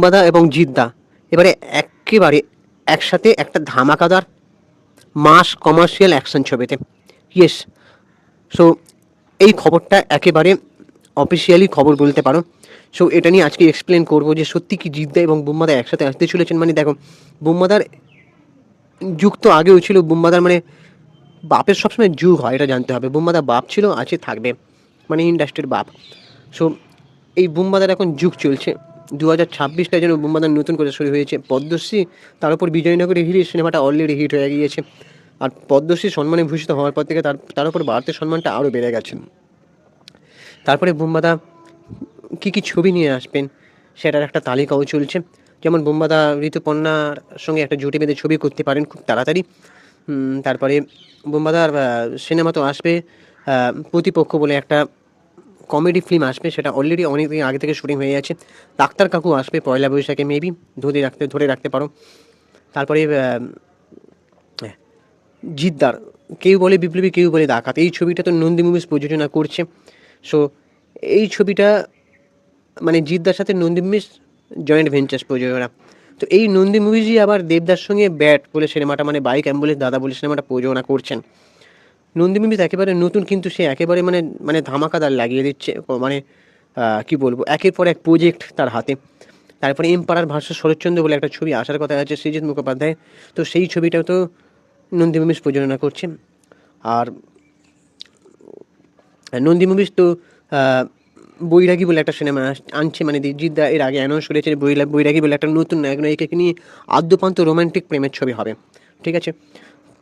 বুম্বাদা এবং জিদ্দা। এবারে একেবারে একসাথে একটা ধামাকাদার মাস কমার্শিয়াল অ্যাকশন ছবিতে। ইয়েস, সো এই খবরটা একেবারে অফিসিয়ালি খবর বলতে পারো। সো এটা নিয়ে আজকে এক্সপ্লেন করব যে সত্যি কি জিদ্দা এবং বুম্বাদা একসাথে আসতে চলেছেন। মানে দেখো, বুম্বাদার যুগ তো আগেও ছিল, বুম্বাদার মানে বাপের সবসময় যুগ হয়, এটা জানতে হবে। বুম্বাদা বাপ ছিল, আছে, থাকবে। মানে ইন্ডাস্ট্রির বাপ। সো এই বুম্বাদার এখন যুগ চলছে। দু হাজার ছাব্বিশটা যেন বুম্বাদার নতুন করে শুরু হয়েছে। পদ্মশ্রী, তার উপর বিজয়নগরে হিট সিনেমাটা অলরেডি হিট হয়ে গিয়েছে। আর পদ্মশ্রী সম্মানে ভূষিত হওয়ার পর থেকে তার তার উপর ভারতের সম্মানটা আরও বেড়ে গেছে। তারপরে বুম্বাদা কী কী ছবি নিয়ে আসবেন সেটার একটা তালিকাও চলছে। যেমন বুম্বাদা ঋতুপর্ণার সঙ্গে একটা জুটি বেঁধে ছবি করতে পারেন খুব তাড়াতাড়ি। তারপরে বুম্বাদার সিনেমা তো আসবে প্রতিপক্ষ বলে একটা কমেডি ফিল্ম আসবে, সেটা অলরেডি অনেক দিন আগে থেকে শুটিং হয়ে গেছে। ডাক্তার কাকু আসবে পয়লা বৈশাখে মেবি ধরে রাখতে ধরে রাখতে পারো। তারপরে জিদ্দার, কেউ বলে বিপ্লবী, কেউ বলে ডাকাত। এই ছবিটা তো নন্দী মুভিজ প্রযোজনা করছে। সো এই ছবিটা মানে জিদ্দার সাথে নন্দী মুভিজ জয়েন্ট ভেঞ্চার্স প্রযোজনা। তো এই নন্দী মুভিজই আবার দেবদার সঙ্গে ব্যাট বলে সিনেমাটা মানে বাইক অ্যাম্বুলেন্স দাদা বলে সিনেমাটা প্রযোজনা করছেন। নন্দী মুভিজ একেবারে নতুন, কিন্তু সে একেবারে মানে মানে ধামাকাদার লাগিয়ে দিচ্ছে মানে কি বলব, একের পর এক প্রজেক্ট তার হাতে। তারপরে এমপাড়ার ভাষ্য শরৎচন্দ্র বলে একটা ছবি আসার কথা আছে, সৃজিৎ মুখোপাধ্যায়। তো সেই ছবিটাও তো নন্দী মুভিজ প্রযোজনা করছে। আর নন্দী মুভিজ তো বৈরাগী বলে একটা সিনেমা আনছে মানে জিদ্দা এর আগে অ্যানাউন্স করেছে, বৈরা, বৈরাগী বলে একটা নতুন নায়ক নায়িকাকে নিয়ে আদ্যপান্ত রোমান্টিক প্রেমের ছবি হবে। ঠিক আছে?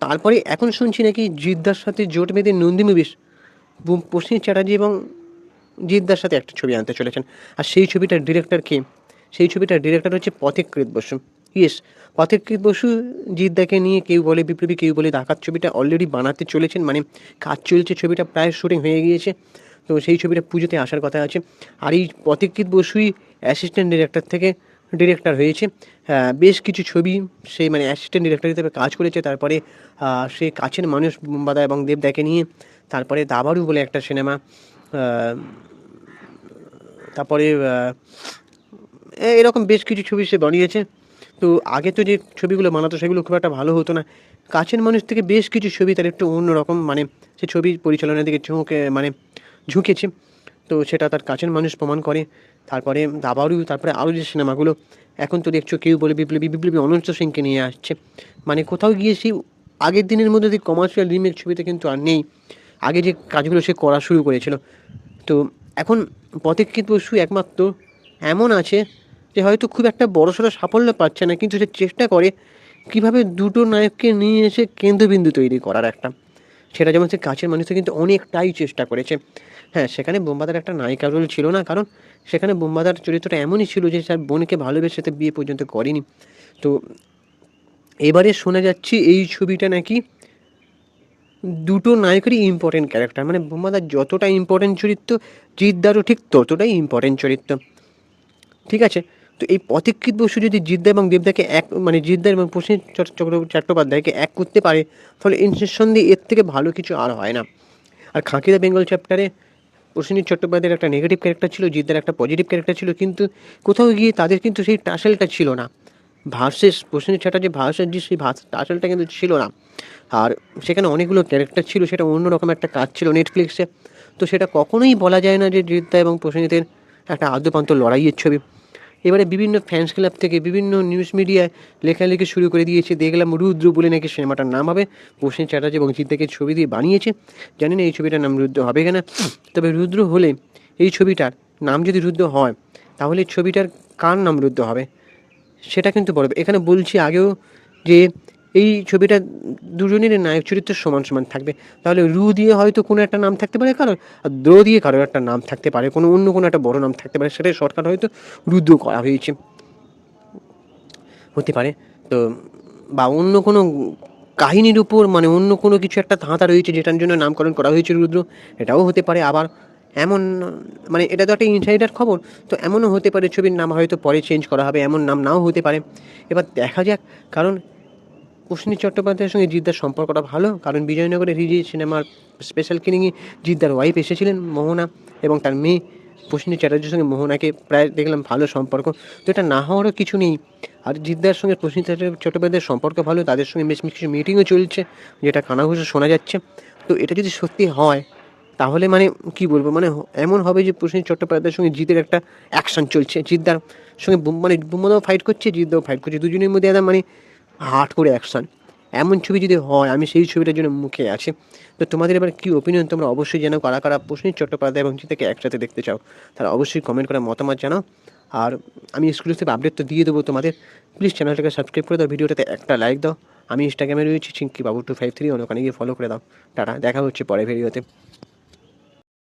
তারপরে এখন শুনছি নাকি জিদ্দার সাথে জোট বেঁধে নন্দী মুভিস প্রসেন চ্যাটার্জি এবং জিদ্দার সাথে একটা ছবি আনতে চলেছেন। আর সেই ছবিটার ডিরেক্টর কে? সেই ছবিটার ডিরেক্টর হচ্ছে পথিকৃত বসু। ইয়েস পথিকৃত বসু জিদ্দাকে নিয়ে কেউ বলে বিপ্লবী, কেউ বলে ডাকাত। ছবিটা অলরেডি বানাতে চলেছেন মানে কাজ চলছে, ছবিটা প্রায় শুটিং হয়ে গিয়েছে। তো সেই ছবিটা পুজোতে আসার কথা আছে। আর এই পথিকৃত বসুই অ্যাসিস্ট্যান্ট ডিরেক্টর থেকে ডিরেক্টর হয়েছে। বেশ কিছু ছবি সে মানে অ্যাসিস্ট্যান্ট ডিরেক্টর হিসেবে কাজ করেছে। তারপরে সে কাছের মানুষ বুম্বাদা এবং দেবদাকে নিয়ে, তারপরে দাবারু বলে একটা সিনেমা তারপরে এরকম বেশ কিছু ছবি সে বানিয়েছে। তো আগে তো যে ছবিগুলো বানাতো সেগুলো খুব একটা ভালো হতো না। কাছের মানুষ থেকে বেশ কিছু ছবি তার একটু অন্যরকম মানে সে ছবি পরিচালনার দিকে ঝুঁকে মানে ঝুঁকেছে। তো সেটা তার কাছের মানুষ প্রমাণ করে। তারপরে দাবারু তারপরে আরও যে সিনেমাগুলো, এখন তো দেখছ কেউ বলে বিপ্লবী বিপ্লবী অনন্ত সিংকে নিয়ে আসছে। মানে কোথাও গিয়ে সেই আগের দিনের মধ্যে যে কমার্শিয়াল রিমেক ছবিতে কিন্তু আর নেই। আগে যে কাজগুলো সে করা শুরু করেছিল। তো এখন পথিকৃত বসু একমাত্র এমন আছে যে হয়তো খুব একটা বড়সড় সাফল্য পাচ্ছে না, কিন্তু সে চেষ্টা করে কীভাবে দুটো নায়ককে নিয়ে এসে কেন্দ্রবিন্দু তৈরি করার একটা। সেটা যেমন সে কাছের মানুষের কিন্তু অনেকটাই চেষ্টা করেছে। হ্যাঁ সেখানে বোম্বাদার একটা নায়িকা রোল ছিল না, কারণ সেখানে বোম্বাদার চরিত্রটা এমনই ছিল যে তার বোনকে ভালোবেসে তো বিয়ে পর্যন্ত করেনি। তো এবারে শোনা যাচ্ছে এই ছবিটা নাকি দুটো নায়কেরই ইম্পর্টেন্ট ক্যারেক্টার মানে বোম্বাদার যতটা ইম্পর্টেন্ট চরিত্র জিদ্দারও ঠিক ততটাই ইম্পর্টেন্ট চরিত্র। ঠিক আছে? তো এই পথিকৃত বসু যদি জিদ্দা এবং দেবদাকে এক মানে জিদ্দা এবং প্রসেন চট্ট- চট্টোপাধ্যায়কে এক করতে পারে, তাহলে নিঃসন্দেহে এর থেকে ভালো কিছু আর হয় না। আর খাঁকিদা বেঙ্গল চ্যাপ্টারে প্রসেনজিৎ চট্টোপাধ্যায়ের একটা নেগেটিভ ক্যারেক্টার ছিল, জিদ্দার একটা পজিটিভ ক্যারেক্টার ছিল, কিন্তু কোথাও গিয়ে তাদের কিন্তু সেই টাসেলটা ছিল না। ভার্সেস প্রসেনজিৎ চ্যাটার্জি ভার্সেস যে সেই টাসেলটা কিন্তু ছিল না। আর সেখানে অনেকগুলো ক্যারেক্টার ছিল, সেটা অন্যরকম একটা কাজ ছিল নেটফ্লিক্সে তো সেটা কখনোই বলা যায় না যে জিদ্দা এবং প্রসেনজিতের একটা আদ্যপান্ত লড়াইয়ের ছবি। এবারে বিভিন্ন ফ্যান্স ক্লাব থেকে বিভিন্ন নিউজ মিডিয়ায় লেখালেখি শুরু করে দিয়েছে। দেখলাম রুদ্র বলে নাকি সিনেমাটার নাম হবে। প্রসেন চ্যাটার্জি এবং জিতেকে ছবি দিয়ে বানিয়েছে। জানি না এই ছবিটার নাম রুদ্র হবে কিনা। তবে রুদ্র হলে এই ছবিটার নাম যদি রুদ্র হয়, তাহলে ছবিটার কার নাম রুদ্র হবে? সেটা কিন্তু বলবে। এখানে বলছি আগেও যে এই ছবিটা দুজনের নায়ক চরিত্র সমান সমান থাকবে। তাহলে রু দিয়ে হয়তো কোনো একটা নাম থাকতে পারে কারোর, আর দ্রো দিয়ে কারোর একটা নাম থাকতে পারে, কোনো অন্য কোনো একটা বড় নাম থাকতে পারে, সেটাই শর্টকাট হয়তো রুদ্র করা হয়েছে। হতে পারে। তো, বা অন্য কোনো কাহিনীর উপর মানে অন্য কোনো কিছু একটা ধাঁধা রয়েছে যেটার জন্য নামকরণ করা হয়েছে রুদ্র, এটাও হতে পারে। আবার এমন মানে এটা তো একটা ইনসাইডার খবর, তো এমনও হতে পারে ছবির নাম হয়তো পরে চেঞ্জ করা হবে, এমন নাম নাও হতে পারে। এবার দেখা যাক, কারণ প্রসেনজিৎ চট্টোপাধ্যায়ের সঙ্গে জিদ্দার সম্পর্কটা ভালো, কারণ বিজয়নগরে রিজি সিনেমার স্পেশাল কিনিংয়ে জিদ্দার ওয়াইফ এসেছিলেন মোহনা এবং তার মেয়ে প্রসেনজিৎ চ্যাটার্জির সঙ্গে মোহনাকে প্রায় দেখলাম ভালো সম্পর্ক। তো এটা না হওয়ারও কিছু নেই। আর জিদ্দার সঙ্গে চ্যাটার্জি- চট্টোপাধ্যায়ের সম্পর্ক ভালো, তাদের সঙ্গে বেশ কিছু মিটিংও চলছে, যেটা কানাঘুষে শোনা যাচ্ছে। তো এটা যদি সত্যি হয়, তাহলে মানে কি বলব? মানে এমন হবে যে প্রসেনজিৎ চট্টোপাধ্যায়ের সঙ্গে জিতের একটা অ্যাকশন চলছে। জিদ্দার সঙ্গে মানে বুমদাও ফাইট করছে, জিদ্দাও ফাইট করছে। দুজনের মধ্যে একদম মানে হার্ড করে অ্যাকশন। এমন ছবি যদি হয়, আমি সেই ছবিটার জন্য মুখে আছি। তো তোমাদের এবার কী ওপিনিয়ন তোমরা অবশ্যই জানাও। কারা কারা প্রসেনজিৎ চট্টোপাধ্যায় এবং জিতাকে একসাথে দেখতে চাও তারা অবশ্যই কমেন্ট করে মতামত জানাও। আর আমি এক্সক্লুসিভ আপডেট তো দিয়ে দেবো তোমাদের। প্লিজ চ্যানেলটাকে সাবস্ক্রাইব করে দাও, ভিডিওটাতে একটা লাইক দাও। আমি ইনস্টাগ্রামে রয়েছি চিঙ্কি বাবু টু ফাইভ থ্রি অনেক গিয়ে ফলো করে দাও। টাটা, দেখা হচ্ছে পরে ভিডিওতে